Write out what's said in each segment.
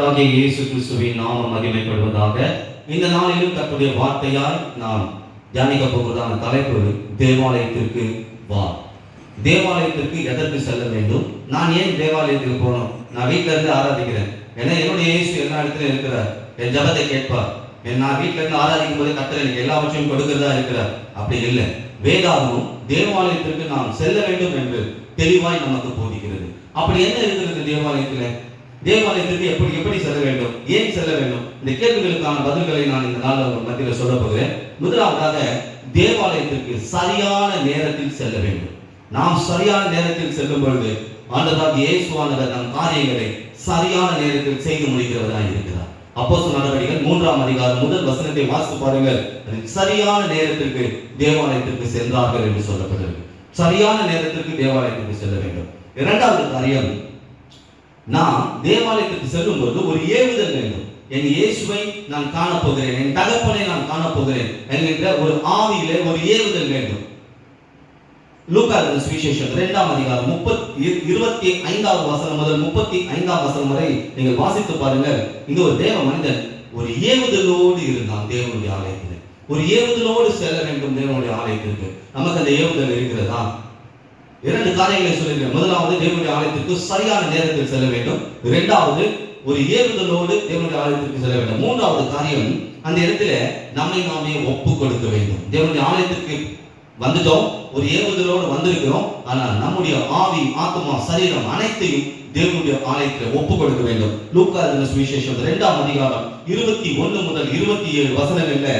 கர்த்தராகிய இயேசு கிறிஸ்துவின் நாமம் மகிமைப்படுவதாக இந்த நாளிலும் தற்போதைய வார்த்தையால் நாம் தியானிக்க போவதான தலைப்பு தேவாலயத்திற்கு வா. தேவாலயத்திற்கு எதற்கு செல்ல வேண்டும்? நான் ஏன் தேவாலயத்துக்கு போகணும்? நான் வீட்டில இருந்து ஆராதிக்கிறேன். ஏன்னா என்னுடைய இயேசு எல்லா இடத்துலயும் இருக்கிறார். என் ஜபத்தை கேட்பார். என் நான் வீட்டில இருந்து ஆராதிக்கும் போது கத்தர் எனக்கு எல்லாவற்றையும் கொடுக்கிறதா இருக்கிறார். அப்படி இல்லை. வேதாகமும் தேவாலயத்திற்கு நாம் செல்ல வேண்டும் என்று தெளிவாய் நமக்கு போதிக்கிறது. அப்படி என்ன இருக்கிறது தேவாலயத்துல? தேவாலயத்திற்கு எப்படி எப்படி செல்ல வேண்டும்? ஏன் செல்ல வேண்டும்? இந்த கேள்விகளுக்கான பதில்களை நான் இந்த நாளில் உங்கள் மத்தியில் சொல்ல போகிறேன். முதலாவதாக தேவாலயத்திற்கு சரியான நேரத்தில் செல்ல வேண்டும். நாம் சரியான நேரத்தில் செல்லும் பொழுது ஆண்டதாக இயேசுவானவர் நம் காரியங்களை சரியான நேரத்தில் செய்து முடிக்கிறவராக இருக்கிறார். அப்போ நடவடிக்கைகள் மூன்றாம் அதிகாரம் முதல் வசனத்தை வாசித்து பாருங்கள். சரியான நேரத்திற்கு தேவாலயத்திற்கு சென்றார்கள் என்று சொல்லப்பட்டிருக்கு. சரியான நேரத்திற்கு தேவாலயத்திற்கு செல்ல வேண்டும். இரண்டாவது காரியம் நாம் தேவாலயத்துக்கு செல்லும் பொழுது ஒரு ஏவுதல் வேண்டும். என் இயேசுவை நான் காணப்போகிறேன் என் தகப்பனை நான் காணப்போகிறேன் என்கின்ற ஒரு ஆவியிலே ஒரு ஏவுதல் வேண்டும். லூக்கா சுவிசேஷம் இரண்டாம் அதிகாரம் முப்பத்தி இருபத்தி ஐந்தாவது வசனம் முதல் முப்பத்தி ஐந்தாம் வசனம் வரை நீங்கள் வாசித்து பாருங்கள். இங்க ஒரு தேவ மனிதன் ஒரு ஏவுதலோடு இருந்தான் தேவனுடைய ஆலயத்தில். ஒரு ஏவுதலோடு செல்ல வேண்டும் தேவனுடைய ஆலயத்திற்கு. நமக்கு அந்த ஏவுதல் இருக்கிறதா? இரண்டு காரியங்களை சொல்லுகிறேன் முதலாவது தேவனுடைய ஆலயத்திற்கு சரியான நேரத்தில் செல்ல வேண்டும். இரண்டாவது ஒரு ஏவுதலோடு தேவனுடைய ஆலயத்திற்கு செல்ல வேண்டும். மூன்றாவது காரியம் அந்த இடத்துல நம்மை நாமே ஒப்பு கொடுக்க வேண்டும். தேவனுடைய ஆலயத்திற்கு வந்துட்டோம் ஒரு ஏவுதலோடு வந்திருக்கிறோம். ஆனால் நம்முடைய ஆவி ஆத்மா சரீரம் அனைத்தையும் தேவனுடைய ஆலயத்தில் ஒப்பு கொடுக்க வேண்டும். லூக்கா எழுதின சுவிசேஷம் இரண்டாம் அதிகாரம் இருபத்தி ஒன்று முதல் இருபத்தி ஏழு வசனங்கள்ல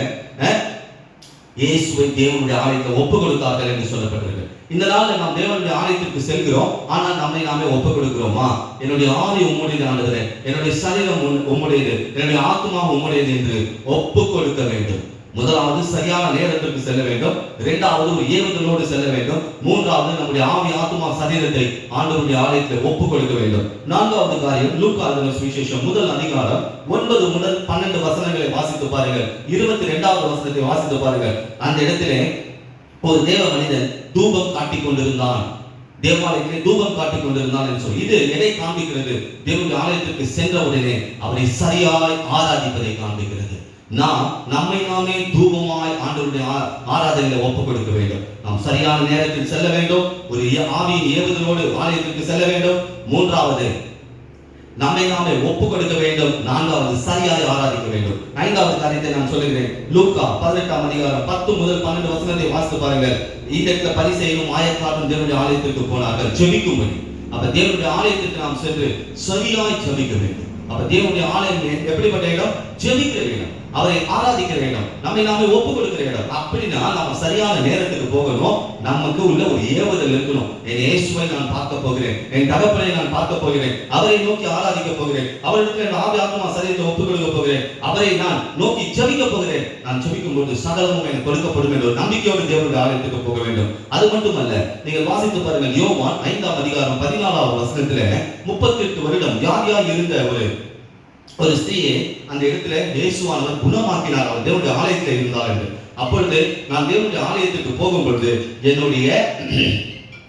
இயேசுவை தேவனுடைய ஆலயத்தை ஒப்பு கொடுத்தார்கள் என்று சொல்லப்பட்டிருக்கு இந்த நாளில் நாம் தேவனுடைய ஆலயத்திற்கு செல்கிறோம். ஆனால் நம்மை நாமே ஒப்பு கொடுக்கிறோமா என்னுடைய ஆவி உம்முடையது ஆண்டுகிறேன் என்னுடைய சரீரம் உம்முடையது. என்னுடைய ஆத்மா உம்முடையது என்று ஒப்புக் கொடுக்க வேண்டும். முதலாவது சரியான நேரத்திற்கு செல்ல வேண்டும். இரண்டாவது ஒரு ஏவுதலோடு செல்ல வேண்டும். மூன்றாவது நம்முடைய ஆவி ஆத்மா சரீரத்தை ஆண்டவருடைய ஆலயத்தில் ஒப்பு கொடுக்க வேண்டும். நான்காவது காரியம் லூக்கா சுவிசேஷம் முதல் அதிகாரம் ஒன்பது முதல் பன்னெண்டு வசனங்களை வாசித்து பாருங்கள். இருபத்தி ரெண்டாவது வசனத்தை வாசித்து பாருங்கள். அந்த இடத்திலே ஒரு தேவ மனிதன் தூபம் காட்டிக் கொண்டிருந்தான். தேவாலயத்திலே தூபம் காட்டிக் கொண்டிருந்தான் என்று சொல்லி இது எதை காண்பிக்கிறது? தேவனுடைய ஆலயத்திற்கு சென்ற உடனே அவரை சரியாய் ஆராதிப்பதை காண்பிக்கிறது. நாம் நம்மை நாமே தூபமாய் ஆண்டவருடைய ஆராதனையில ஒப்புக் கொடுக்க வேண்டும். நாம் சரியான நேரத்தில் செல்ல வேண்டும். ஒரு ஆவியின் ஏவுதலோடு ஆலயத்திற்கு செல்ல வேண்டும். மூன்றாவது நம்மை நாமே ஒப்பு கொடுக்க வேண்டும். நான்காவது சரியாய் ஆராதிக்க வேண்டும். ஐந்தாவது காரியத்தை நான் சொல்லுகிறேன். லூக்கா பதினெட்டாம் அதிகாரம் பத்து முதல் பன்னெண்டு வசனத்தை வாசித்து பாருங்கள். இந்த இடத்துல பரிசெயனும் ஆயக்காரும் தேவனுடைய ஆலயத்திற்கு போனார்கள். ஜெபிக்கும்படி. அப்ப தேவனுடைய ஆலயத்திற்கு நாம் சென்று சரியாய் ஜெபிக்க வேண்டும். அப்ப தேவனுடைய ஆலயம் எப்படிப்பட்ட இடம்? ஜெபிக்கிற இடம். அவரை ஆராதிக்கிற இடம் நம்மை நாமே ஒப்பு கொடுக்கிற இடம். அப்படின்னா நம்ம சரியான நேரத்துக்கு போகணும். நமக்கு உள்ள ஒரு ஏவுதல் இருக்கணும். என் இயேசுவை நான் பார்க்க போகிறேன். என் தகப்பனை நான் பார்க்க போகிறேன். அவரை நோக்கி ஆராதிக்க போகிறேன். அவருக்கு என் ஆவி ஆத்மா சரீரத்தை ஒப்பு கொடுக்க போகிறேன். அவரை நான் நோக்கி ஜபிக்க போகிறேன். நான் ஜபிக்கும் போது சகலமும் எனக்கு கொடுக்கப்படும் என்ற ஒரு நம்பிக்கையோடு தேவனுடைய ஆலயத்துக்கு போக வேண்டும். அது மட்டுமல்ல நீங்கள் வாசித்து பாருங்கள் யோவான் ஐந்தாம் அதிகாரம் பதினாலாவது வசனத்துல முப்பத்தி எட்டு வருடம் யார் இருந்த ஒரு ஒரு ஸ்திரீயை அந்த இடத்துல இயேசுவானவர் குணமாக்கினார். அவர் தேவனுடைய ஆலயத்தில் இருந்தார் என்று. அப்பொழுது நான் தேவனுடைய ஆலயத்துக்கு போகும் பொழுது என்னுடைய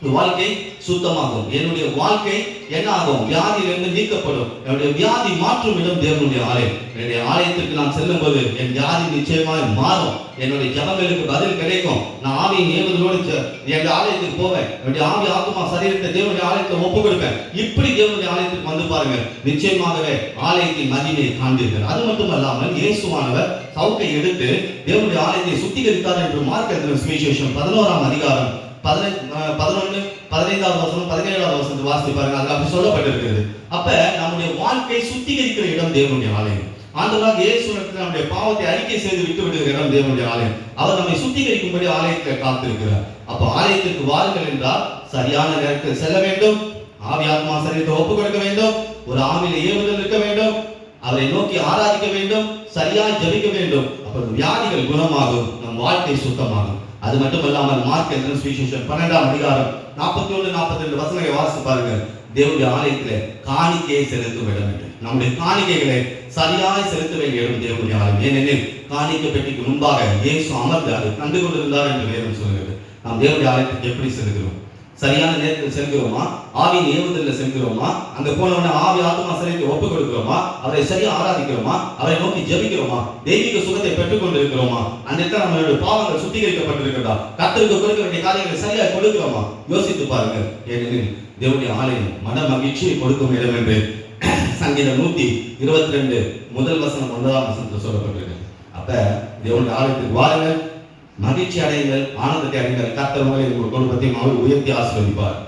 வாழ்க்கை சுத்தமாகும். என்னுடைய வாழ்க்கை என்ன ஆகும் வியாதியிலிருந்து நீக்கப்படும். என்னுடைய வியாதி மாற்றும் இடம் தேவனுடைய ஆலயம். என்னுடைய ஆலயத்திற்கு நான் செல்லும் போது என் வியாதி நிச்சயமாய் மாறும். என்னுடைய ஜபங்களுக்கு பதில் கிடைக்கும். நான் ஆவியின் ஏவுதலோடு செ- என் ஆலயத்துக்கு போவேன். என்னுடைய ஆவி ஆத்மா சரீரத்தை தேவனுடைய ஆலயத்தை ஒப்பு கொடுப்பேன் இப்படி தேவனுடைய ஆலயத்துக்கு வந்து பாருங்க. நிச்சயமாகவே ஆலயத்தின் மகிமையை காண்பீர்கள். அது மட்டுமல்லாமல் இயேசுவானவர் சவுக்கை எடுத்து தேவனுடைய ஆலயத்தை சுத்திகரித்தார் என்று மார்க் சுவிசேஷம் பதினோராம் அதிகாரம் பதினொன்று பதினைந்தாவது வசனம் பதினேழாவது வசனத்தை வாசித்து பாருங்க. அங்க அப்படி சொல்லப்பட்டிருக்கிறது. அப்ப நம்முடைய வாழ்க்கை சுத்திகரிக்கிற இடம் தேவனுடைய ஆலயம். ஆண்டவராக இயேசு இடத்துல நம்முடைய பாவத்தை அறிக்கை செய்து விட்டு விடுகிற இடம் தேவனுடைய ஆலயம். அவர் நம்மை சுத்திகரிக்கும்படி ஆலயத்தை காத்திருக்கிறார். அப்ப ஆலயத்திற்கு வாருங்கள் என்றால் சரியான நேரத்தில் செல்ல வேண்டும். ஆவி ஆத்மா சரீரத்தை ஒப்பு கொடுக்க வேண்டும். ஒரு ஆவியில ஏவுதல் இருக்க வேண்டும். அவரை நோக்கி ஆராதிக்க வேண்டும். சரியாய் ஜெபிக்க வேண்டும். அப்ப வியாதிகள் குணமாகும். நம் வாழ்க்கை சுத்தமாகும். அது மட்டுமல்லாமல் மார்க் என்ற சுவிசேஷம் பன்னெண்டாம் அதிகாரம் நாற்பத்தி ஒன்று நாற்பத்தி ரெண்டு வசனங்களை வாசித்து பாருங்கள். தேவனுடைய ஆலயத்தில் காணிக்கையை செலுத்த வேண்டும் என்று நம்முடைய காணிக்கைகளை சரியாய் செலுத்த வேண்டிய இடம் தேவனுடைய ஆலயம். ஏனெனில் காணிக்கை பெட்டிக்கு முன்பாக இயேசு அமர்ந்து அதை கண்டு கொண்டிருந்தார் என்று வேதம் சொல்கிறது. நாம் தேவனுடைய ஆலயத்துக்கு எப்படி செலுத்துகிறோம் சரியான நேரத்தில் செல்கிறோமா? ஆவியின் ஏவுதலில் செல்கிறோமா? அங்க போனவன ஆவி ஆத்மா சிலைக்கு ஒப்பு கொடுக்கிறோமா அவரை சரியா ஆராதிக்கிறோமா? அவரை நோக்கி ஜெபிக்கிறோமா? தெய்வீக சுகத்தை பெற்றுக்கொண்டு இருக்கிறோமா அந்த இடத்துல நம்மளுடைய பாவங்கள் சுத்திகரிக்கப்பட்டிருக்கிறதா? கத்திற்கு கொடுக்க வேண்டிய காரியங்களை சரியா கொடுக்கிறோமா? யோசித்து பாருங்க. ஏனெனில் தேவனுடைய ஆலயம் மன மகிழ்ச்சியை கொடுக்கும் இடம் என்று சங்கீதம் நூத்தி இருபத்தி ரெண்டு முதல் வசனம் ஒன்பதாம் வசனத்தில் சொல்லப்பட்டிருக்கு. அப்ப தேவனுடைய ஆலயத்துக்கு வாருங்கள். மகிழ்ச்சி அடையுங்கள் ஆனந்தத்தை அடைங்கள் கர்த்தர் உங்களை உங்கள் குடும்பத்தையும் அவர் உயர்த்தி ஆசீர்வதிப்பார்.